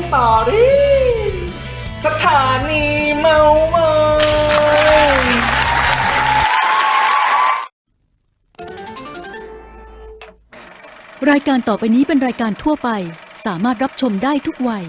สตอรี่สถานีเมาเมยรายการต่อไปนี้เป็นรายการทั่วไป สามารถรับชมได้ทุกวัย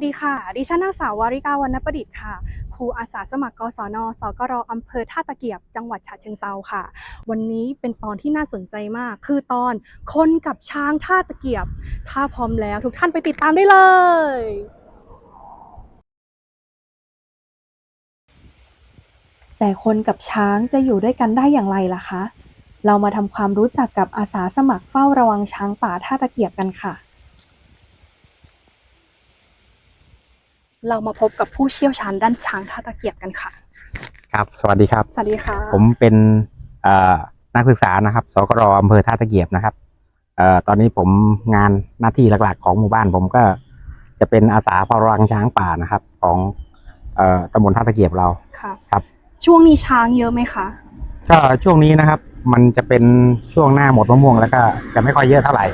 วัสดีค่ะ ดิฉันนางสาววาริกาวรรณประดิษฐ์ค่ะ ครูอาสาสมัครกศน สกรอำเภอท่าตะเกียบ จังหวัดฉะเชิงเซาค่ะ วันนี้เป็นตอนที่น่าสนใจมาก คือตอนคนกับช้างท่าตะเกียบ ถ้าพร้อมแล้วทุกท่านไปติดตามได้เลย แต่คนกับช้างจะอยู่ด้วยกันได้อย่างไรล่ะคะ เรามาทำความรู้จักกับอาสาสมัครเฝ้าระวังช้างป่าท่าตะเกียบกันค่ะ เรามาพบกับผู้เชี่ยวชาญด้านช้างท่าตะเกียบกันค่ะ ครับ สวัสดีครับ สวัสดีค่ะ ผมเป็นเอ่อนักศึกษานะครับ สกรอำเภอท่าตะเกียบนะครับเอ่อตอนนี้ผมงานหน้าที่หลักๆ ของหมู่บ้าน ผมก็จะเป็นอาสาเฝ้าระวังช้างป่านะครับ ของเอ่อตำบลท่าตะเกียบเราค่ะครับ ช่วงนี้ช้างเยอะไหมคะก็ช่วงนี้นะครับ มันจะเป็นช่วงหน้าหมดมะม่วงแล้วก็จะไม่ค่อยเยอะเท่าไหร่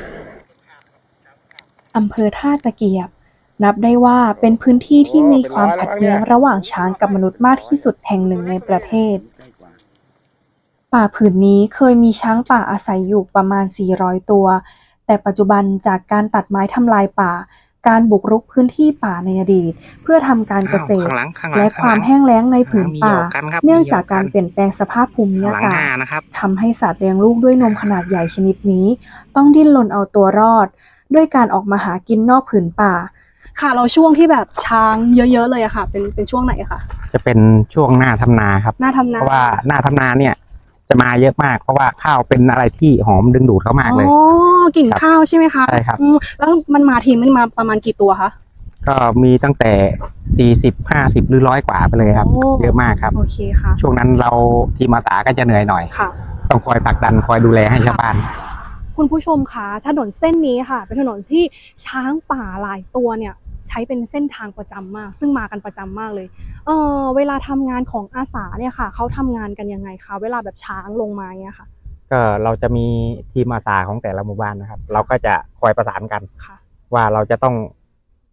อำเภอท่าตะเกียบ นับได้ว่าเป็นพื้นที่ที่มีความขัดแย้งระหว่างช้างกับมนุษย์มากที่สุดแห่งหนึ่งในประเทศ ป่าผืนนี้เคยมีช้างป่าอาศัยอยู่ประมาณ 400 ตัว แต่ปัจจุบันจากการตัดไม้ทำลายป่า การบุกรุกพื้นที่ป่าในอดีต เพื่อทำการเกษตรข้างหลังข้างหลังและความแห้งแล้งในผืนป่ามีหยอกกันครับเนื่องจากมีหยอกกันการเปลี่ยนแปลงสภาพภูมิข้างอาหลังกาหศน้านะครับทำให้สัตว์เลี้ยงลูกด้วยนมขนาดใหญ่ชนิดนี้ ต้องดิ้นรนเอาตัวรอด ด้วยการออกมาหากินนอกผืนป่า ค่ะเราช่วงที่แบบช้างเยอะๆเลยอะค่ะ เป็นเป็นช่วงไหนอะคะจะเป็นช่วงหน้าทำนาครับ หน้าทำนาเพราะว่าหน้าทำนาเนี่ย จะมาเยอะมากเพราะว่าข้าวเป็นอะไรที่หอมดึงดูดเขามากเลยอ๋อกลิ่นครับข้าวใช่ไหมคะใช่ครับอืมแล้วมันมาทีมันมาประมาณกี่ตัวคะก็มีตั้งแต่สี่สิบห้าสิบหรือร้อยกว่าไปเลยครับโอ้เยอะมากครับโอเคค่ะ ช่วงนั้นเราทีมอาสาก็จะเหนื่อยหน่อยค่ะต้องคอยผลักดันคอยดูแลให้ชาวบ้าน คุณผู้ชมคะถนนเส้นนี้ค่ะ เป็นถนนที่ช้างป่าหลายตัวเนี่ยใช้เป็นเส้นทางประจำมาก ซึ่งมากันประจำมากเลย เออเวลาทำงานของอาสาเนี่ยค่ะเขาทำงานกันยังไงคะเวลาแบบช้างลงมาเนี่ยค่ะ ก็เราจะมีทีมอาสาของแต่ละหมู่บ้านนะครับ เราก็จะคอยประสานกันค่ะว่าเราจะต้อง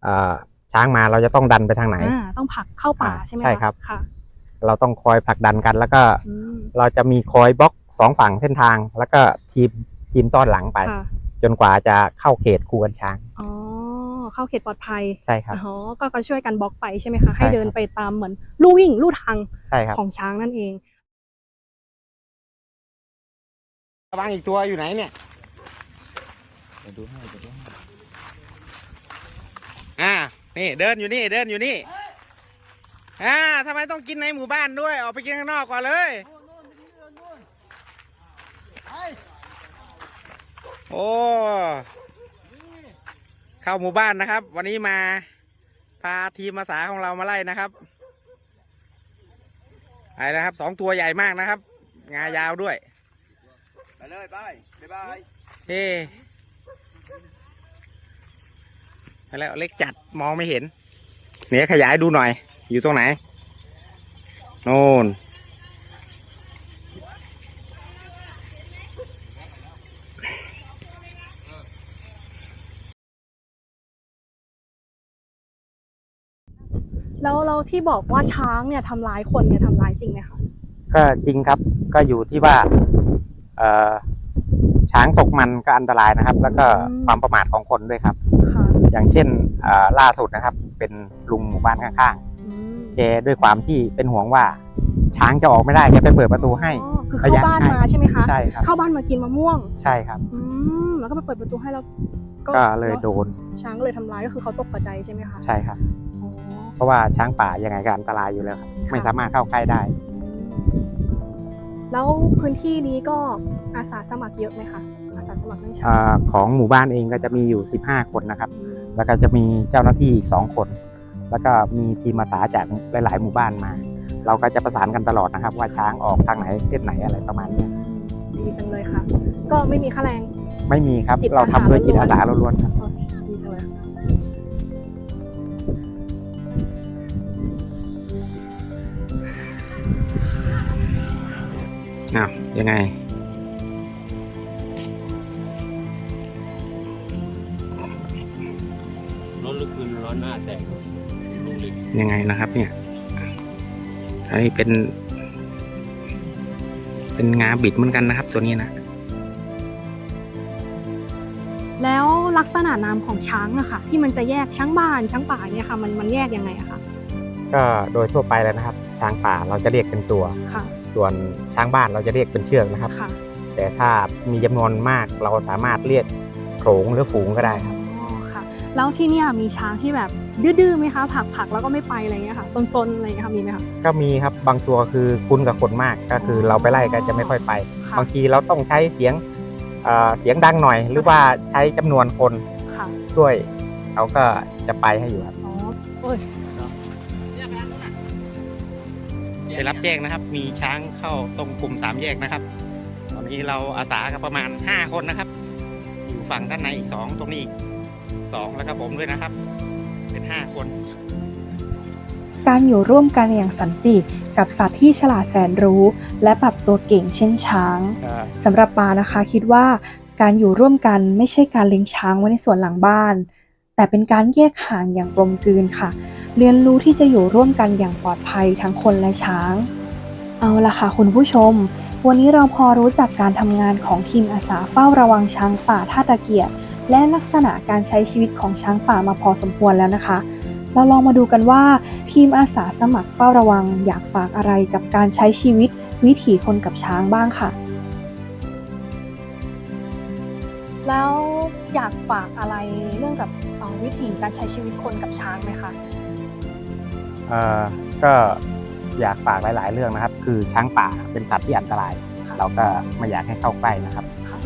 เอ่อช้างมาเราจะต้องดันไปทางไหนอ่าต้องผลักเข้าป่าอ่าใช่ไหมะใช่ครับค่ะ เราต้องคอยผลักดันกันแล้วก็อืมเราจะมีคอยบล็อกสองฝั่งเส้นทาง แล้วก็ทีม ทีมต้อนหลังไป ค่ะ จนกว่าจะเข้าเขตคูกันช้าง อ๋อ เข้าเขตปลอดภัย ใช่ครับ อ๋อ ก็ก็ช่วยกันบล็อกไปใช่ไหมคะ ให้ใช่ครับเดินไปตามเหมือนลู่วิ่งลู่ทางใช่ครับของช้างนั่นเองระวังอีกตัวอยู่ไหนเนี่ยอ่า นี่เดินอยู่นี่เดินอยู่นี่ อ่าทำไมต้องกินในหมู่บ้านด้วย ออกไปกินข้างนอกก่อนเลย โอ้เข้าหมู่บ้านนะครับ วันนี้มาพาทีมอาสาของเรามาไล่นะครับไปนะครับสองตัวใหญ่มากนะครับ งายาวด้วย ไปเลยบายบ๊ายบายเฮ้ไปแล้วเล็กจัดมองไม่เห็น เนี่ยขยายดูหน่อย อยู่ตรงไหน โน่น แล้วเราที่บอกว่าช้างเนี่ยทำร้ายคนเนี่ยทำร้ายจริงไหมคะก็จริงครับก็อยู่ที่ว่าเอ่อช้างตกมันก็อันตรายนะครับ แล้วก็ความประมาทของคนด้วยครับ ค่ะอย่างเช่นเอ่อล่าสุดนะครับ เป็นลุงหมู่บ้านข้างอืมๆแกด้วยความที่เป็นห่วงว่า ช้างจะออกไม่ได้แกไปเปิดประตูให้ อ๋อคือเข้าบ้านมาใช่ไหมคะ ใช่ครับ เข้าบ้านมากินมะม่วง ใช่ครับ อืมแล้วก็ไปเปิดประตูให้แล้วก็เลยโดน ช้างก็เลยทำร้ายก็คือเขาตกกระใจใช่ไหมคะ ใช่ครับอ๋อเพ ราะว่าช้างป่ายังไงก็อันตรายอยู่แล้วครับไม่สามารถเข้าใกล้ได้ แล้วพื้นที่นี้ก็อาสาสมัครเยอะไหมคะอาสาสมัครเรื่องช้างอ่าของหมู่บ้านเองก็จะมีอยู่ 15 คนนะครับ แล้วก็จะมีเจ้าหน้าที่อีก2คน แล้วก็มีทีมอาสาจากหลาย ๆ หมู่บ้านมา เราก็จะประสานกันตลอดนะครับ ว่าช้างออกทางไหนเส้นไหนอะไรประมาณเนี้ยดีจังเลยค่ะ ก็ไม่มีค่าแรงไม่มีครับจิตเราอาทำสาด้วยจิตล้วนๆอาสาล้วนๆครับโอ อ้าวยังไง ร้อนลึกคืนร้อนหน้าแตกลูกเล็กยังไงนะครับ เนี่ยอันนี้เป็น เป็นงาบิดเหมือนกันนะครับ ตัวนี้นะ แล้วลักษณะนามของช้างอะค่ะ ที่มันจะแยกช้างบ้านช้างป่าเนี่ยค่ะ มันมันแยกยังไงอะคะก็โดยทั่วไปแล้วนะครับช้างป่าเราจะเรียกเป็นตัว ค่ะ ส่วนช้างบ้านเราจะเรียกเป็นเชือกนะครับ ค่ะแต่ถ้ามีจำนวนมากเราสามารถเรียกโขลงหรือฝูงก็ได้ครับ อ๋อค่ะ แล้วที่เนี่ยมีช้างที่แบบดื้อๆไหมคะผลักผลักๆแล้วก็ไม่ไปอะไรเงี้ยค่ะซนๆอะไรเงี้ยค่ะมีไหมคะก็มีครับบางตัวคือคุ้นกับคนมากก็คือเราไปไล่ก็จะไม่ค่อยไป ค่ะบางทีเราต้องใช้เสียงเอ่อเสียงดังหน่อย หรือว่าใช้จำนวนคนค่ะด้วยเขาก็จะไปให้อยู่ครับ อ๋อโอ้ย ได้รับแจ้งนะครับ มีช้างเข้าตรงกลุ่มสามแยกนะครับ ตอนนี้เราอาสากับประมาณ 5 คนนะครับ อยู่ฝั่งด้านในอีก 2 ตรงนี้อีก2แล้วก็ผมด้วยนะครับ เป็น 5 คน การอยู่ร่วมกันอย่างสันติกับสัตว์ที่ฉลาดแสนรู้ และปรับตัวเก่งเช่นช้างสำหรับปานะคะคิดว่าการอยู่ร่วมกันไม่ใช่การเลี้ยงช้างไว้ในสวนหลังบ้าน แต่เป็นการแยกห่างอย่างกลมกลืนค่ะ เรียนรู้ที่จะอยู่ร่วมกันอย่างปลอดภัยทั้งคนและช้าง เอาละค่ะคุณผู้ชม วันนี้เราพอรู้จักการทำงานของทีมอาสาเฝ้าระวังช้างป่าท่าตะเกียบและลักษณะการใช้ชีวิตของช้างป่ามาพอสมควรแล้วนะคะ เราลองมาดูกันว่า ทีมอาสาสมัครเฝ้าระวังอยากฝากอะไรกับการใช้ชีวิตวิถีคนกับช้างบ้างค่ะ แล้วอยากฝากอะไรเรื่องกับวิถีการใช้ชีวิตคนกับช้างไหมคะ ก็อยากฝากหลาย ๆ เรื่องนะครับ คือช้างป่าเป็นสัตว์ที่อันตราย เราก็ไม่อยากให้เข้าใกล้นะครับค่ะ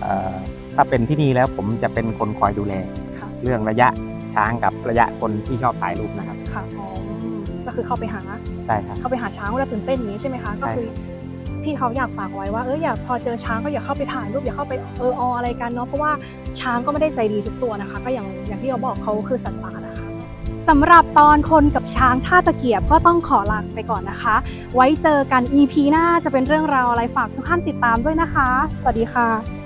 เอ่อถ้าเป็นที่นี่แล้วผมจะเป็นคนคอยดูแลค่ะเรื่องระยะช้างกับระยะคนที่ชอบถ่ายรูปนะครับค่ะอ๋อก็คือเข้าไปหาใช่ครับเข้าไปหาช้างเวลาตื่นเต้นอย่างนี้ใช่ไหมคะก็คือพี่เขาอยากฝากไว้ว่าเอออยากพอเจอช้างก็อย่าเข้าไปถ่ายรูปอย่าเข้าไปเอออออะไรกันเนาะเพราะว่าช้างก็ไม่ได้ใจดีทุกตัวนะคะ ก็อย่างอย่างที่เราบอกเขาคือสัตว์ป่านะคะ สำหรับตอนคนกับช้างท่าตะเกียบก็ต้องขอลาไปก่อนนะคะ ไว้เจอกัน EP หน้าจะเป็นเรื่องราวอะไรฝากทุกท่านติดตามด้วยนะคะ สวัสดีค่ะ